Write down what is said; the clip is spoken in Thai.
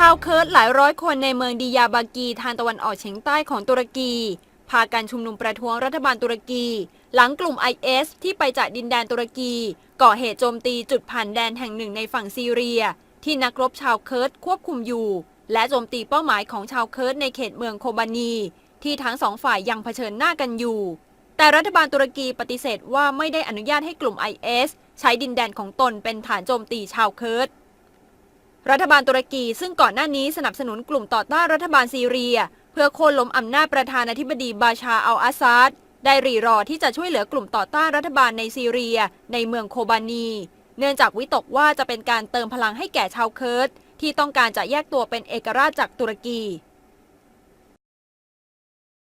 ชาวเคิร์ดหลายร้อยคนในเมืองดิยาบากีทางตะวันออกเฉียงใต้ของตุรกี พากันชุมนุมประท้วงรัฐบาลตุรกี หลังกลุ่ม IS ที่ไปจากดินแดนตุรกี ก่อเหตุโจมตีจุดผ่านแดนแห่งหนึ่งในฝั่งซีเรีย ที่นักรบชาวเคิร์ดควบคุมอยู่ และโจมตีเป้าหมายของชาวเคิร์ดในเขตเมืองโคบานี ที่ทั้งสองฝ่ายยังเผชิญหน้ากันอยู่ แต่รัฐบาลตุรกีปฏิเสธว่าไม่ได้อนุญาตให้กลุ่ม IS ใช้ดินแดนของตนเป็นฐานโจมตีชาวเคิร์ด รัฐบาลตุรกีซึ่งก่อนหน้านี้สนับสนุนกลุ่มต่อต้านรัฐบาลซีเรีย เพื่อโค่นล้มอำนาจประธานาธิบดีบาชาอัลอาซาดได้รีรอที่จะช่วยเหลือกลุ่มต่อต้านรัฐบาลในซีเรีย ในเมืองโคบานี เนื่องจากวิตกว่าจะเป็นการเติมพลังให้แก่ชาวเคิร์ดที่ต้องการจะแยกตัวเป็นเอกราชจากตุรกี